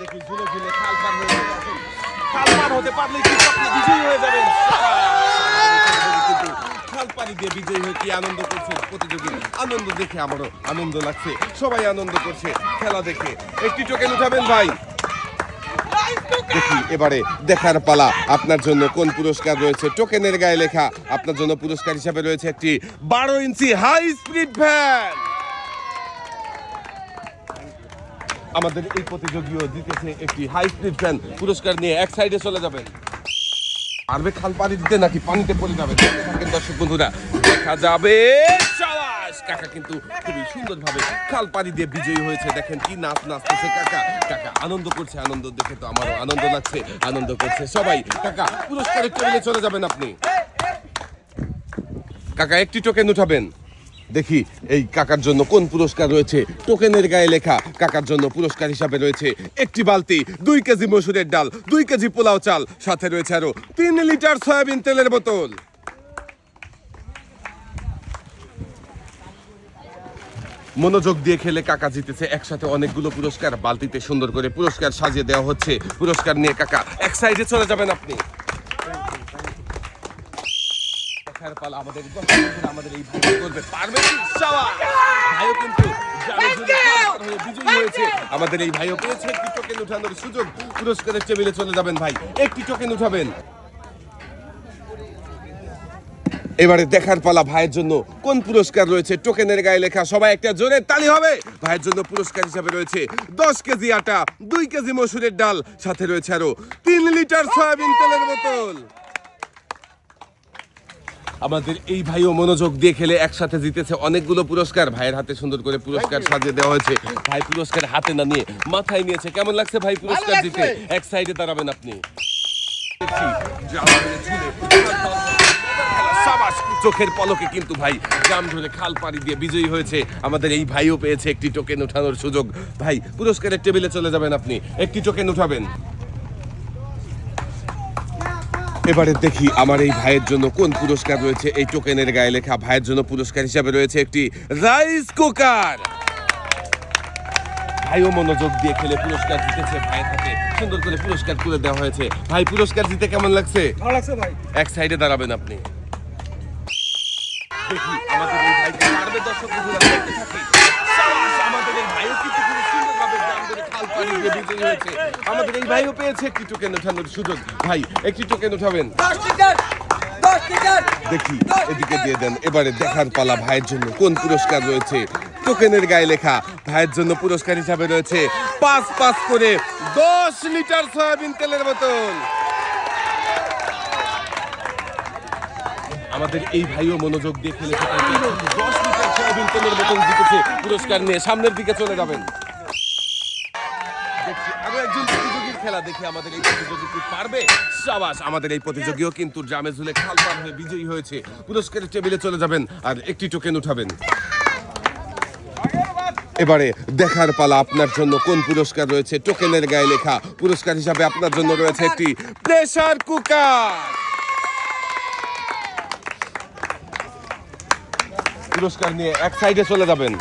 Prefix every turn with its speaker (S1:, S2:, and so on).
S1: দেখি ঝুলে ঝুলে খাল পার হয়ে খাল পার হতে পারলে কিন্তু আপনি বিজয়ী হয়ে যাবেন। খাল পাড়ি দিয়ে বিজয়ী হয়ে কি আনন্দ করছে প্রতিযোগী? আনন্দ দেখে আমারও আনন্দ লাগছে। সবাই আনন্দ করছে, খেলা দেখে। একটি টোকেন উঠাবেন ভাই? দেখি এবারে দেখার পালা। আপনার জন্য কোন পুরস্কার রয়েছে? টোকেনের গায়ে লেখা আপনার জন্য পুরস্কার হিসাবে রয়েছে একটি বারো ইঞ্চি হাই স্পিড ভ্যান। আমাদের এই প্রতিযোগীও জিতেছে একটি হাই স্পিড ফ্যান পুরস্কার নিয়ে এক সাইডে চলে যাবেন পারবে খাল পানি দিতে নাকি পানিতে পড়ে যাবে? থাকেন দর্শক বন্ধুরা, দেখা যাবে কাকা কিন্তু খুবই সুন্দরভাবে খাল পানি দিয়ে বিজয়ী হয়েছে। দেখেন কি নাচ নাচতেছে কাকা। কাকা আনন্দ করছে, আনন্দ দেখে তো আমারও আনন্দ লাগছে, আনন্দ করছে সবাই। কাকা, পুরস্কারের টেবিলে চলে যাবেন আপনি। কাকা, একটি টোকেন উঠাবেন। দেখি এই কাকার জন্য কোন পুরস্কার রয়েছে। টোকেনের গায়ে লেখা, কাকার জন্য পুরস্কার হিসাবে রয়েছে একটি বালতি, দুই কেজি মসুরের ডাল, দুই কেজি পোলাও চাল, সাথে রয়েছে আরও তিন লিটার সয়াবিন তেলের বোতল। মনোযোগ দিয়ে খেলে কাকা জিতেছে একসাথে অনেকগুলো পুরস্কার, বালতিতে সুন্দর করে পুরস্কার সাজিয়ে দেওয়া হচ্ছে। পুরস্কার নিয়ে কাকা, এক সাইডে চলে যাবেন আপনি। দেখার পালা আমাদের আমাদের এই ভাই করবে। পারবে ভাইও কিন্তু বিজয়ী হয়েছে। আমাদের এই ভাইও পেয়েছে একটি টোকেন উঠানোর সুযোগ। পুরস্কারের টেবিলে চলে যাবেন ভাই। একটি টোকেন উঠাবেন। এবারে দেখার পালা ভাইয়ের জন্য কোন পুরস্কার রয়েছে? টোকেনের গায়ে লেখা সবাই একটা জোরে তালি হবে। ভাইয়ের জন্য পুরস্কার হিসাবে রয়েছে দশ কেজি আটা দুই কেজি মসুরের ডাল সাথে রয়েছে আরও তিন লিটার সয়াবিন তেলের বোতল। আমাদের এই ভাইও মনোযোগ দিয়ে খেলে একসাথে জিতেছে অনেকগুলো পুরস্কার। ভাইয়ের হাতে সুন্দর করে পুরস্কার সাজিয়ে দেওয়া হয়েছে। ভাই পুরস্কার হাতে না নিয়ে মাথায় নিয়েছে। কেমন লাগছে ভাই পুরস্কার। দিতে এক সাইডে দাঁড়াবেন আপনি। চোখের পলকে কিন্তু ভাই জাম ধরে খাল পাড়ি দিয়ে বিজয়ী হয়েছে। আমাদের এই ভাইও পেয়েছে একটি টোকেন উঠানোর সুযোগ। ভাই পুরস্কারের টেবিলে চলে যাবেন আপনি। একটি টোকেন উঠাবেন। এবারে দেখি আমার এই ভাইয়ের জন্য কোন পুরস্কার রয়েছে। এই টোকেনের গায়ে লেখা ভাইয়ের জন্য পুরস্কার হিসাবে রয়েছে একটি রাইস কুকার। ভাইও মনোযোগ দিয়ে খেলে পুরস্কার জিতেছে ভাইয়ের হাতে। সুন্দর করে পুরস্কার তুলে দেওয়া হয়েছে। ভাই পুরস্কার জিতে কেমন লাগছে?
S2: ভালো লাগছে ভাই।
S1: এক সাইডে দাঁড়াবেন আপনি। দেখি আমাদের এই ভাইকে পারবে দর্শক বন্ধুরা দেখতে থাকি সাবাস, আমাদের এই ভাইও কিন্তু খুব সুন্দরভাবে গান খাল হয়েছে। আমাদের এই ভাইও পেয়েছে একটি টোকেন ওঠানোর সুযোগ। ভাই একটি টোকেন
S2: টিকার
S1: দেখি এদিকে দিয়ে দেন। এবারে দেখার পালা ভাইয়ের জন্য কোন পুরস্কার রয়েছে? টোকেনের গায়ে লেখা ভাইয়ের জন্য পুরস্কার হিসাবে রয়েছে পাঁচ পাঁচ করে দশ লিটার সয়াবিন তেলের বোতল। আমাদের এই ভাইও মনোযোগ দিয়ে খেলেছে দশ লিটার সয়াবিন তেলের বোতল জিতেছে পুরস্কার নিয়ে। সামনের দিকে চলে যাবেন। আরও একজন প্রতিযোগীর খেলা দেখি আমাদের এই প্রতিযোগী কি পারবে? সাবাস, আমাদের এই প্রতিযোগীও কিন্তু জামে ঝুলে খাল পার হয়ে বিজয়ী হয়েছে। পুরস্কারের টেবিলে চলে যাবেন আর একটি টোকেন উঠাবেন। এবারে দেখার পালা আপনার জন্য কোন পুরস্কার রয়েছে? টোকেনের গায়ে লেখা পুরস্কার হিসাবে আপনার জন্য রয়েছে একটি প্রেসার কুকার। পুরস্কার নিয়ে এক সাইডে চলে যাবেন।